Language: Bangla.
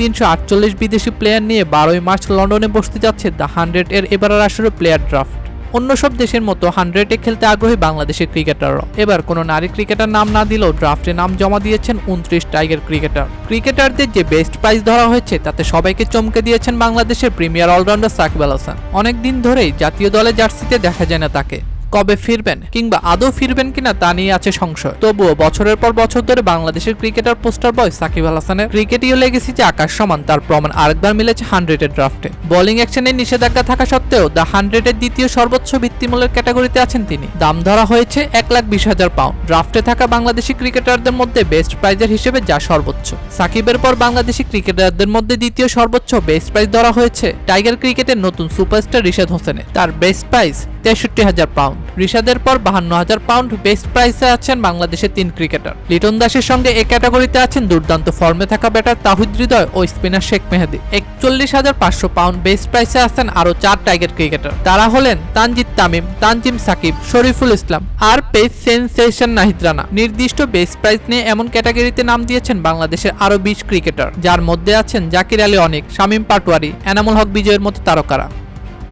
তিনশো আটচল্লিশ বিদেশি প্লেয়ার নিয়ে বারোই মার্চ লন্ডনে বসতে যাচ্ছে দ্য হান্ড্রেড এর এবারের আসরে প্লেয়ার ড্রাফট অন্য সব দেশের মতো হান্ড্রেডে খেলতে আগ্রহী বাংলাদেশের ক্রিকেটাররা এবার কোনো নারী ক্রিকেটার নাম না দিলেও ড্রাফটে নাম জমা দিয়েছেন উনত্রিশ টাইগার ক্রিকেটার। ক্রিকেটারদের যে বেস্ট প্রাইজ ধরা হয়েছে, তাতে সবাইকে চমকে দিয়েছেন বাংলাদেশের প্রিমিয়ার অলরাউন্ডার সাকিব আল হাসান। অনেকদিন ধরেই জাতীয় দলের জার্সিতে দেখা যায় না তাকে। কবে ফিরবেন কিংবা আদৌ ফিরবেন কিনা তা নিয়ে আছে সংশয়। তবুও বছরের পর বছর ধরে বাংলাদেশের cricketer, poster boy Shakib Al হাসানের ক্রিকেটীয় লেগেসি যে আকাশ সমান, তার প্রমাণ আরেকবার মিলেছে হান্ড্রেডের ড্রাফটে বোলিং অ্যাকশনের নিষেধাজ্ঞা থাকা সত্ত্বেও দ্য হান্ড্রেডের দ্বিতীয় সর্বোচ্চ ভিত্তিমূল্যের ক্যাটাগরিতে আছেন তিনি। দাম ধরা হয়েছে এক লাখ বিশ হাজার পাউন্ড ড্রাফটে থাকা বাংলাদেশি ক্রিকেটারদের মধ্যে বেস্ট প্রাইজের হিসেবে যা সর্বোচ্চ। সাকিবের পর বাংলাদেশি ক্রিকেটারদের মধ্যে দ্বিতীয় সর্বোচ্চ বেস্ট প্রাইজ ধরা হয়েছে টাইগার ক্রিকেটের নতুন সুপারস্টার রিশাদ হোসেনের। তার বেস্ট প্রাইজ তেষট্টি হাজার পাউন্ড রিশাদের পর বাহান্ন হাজার পাউন্ড বেস্ট প্রাইসে আছেন বাংলাদেশের তিন ক্রিকেটার। লিটন দাসের সঙ্গে এ ক্যাটাগরিতে আছেন দুর্দান্ত ফর্মে থাকা ব্যাটার তাহিদ হৃদয় ও স্পিনার শেখ মেহেদি। একচল্লিশ হাজার পাঁচশো পাউন্ড বেস্ট প্রাইসে আছেন আরও চার টাইগার ক্রিকেটার। তারা হলেন তানজিদ তামিম, তানজিম সাকিব, শরীফুল ইসলাম আর পেস সেনসেশন নাহিদ রানা। নির্দিষ্ট বেস্ট প্রাইস নিয়ে এমন ক্যাটাগরিতে নাম দিয়েছেন বাংলাদেশের আরও বিশ ক্রিকেটার। যার মধ্যে আছেন জাকির আলী অনেক, শামীম পাটোয়ারি, এনামুল হক বিজয়ের মতো তারকারা।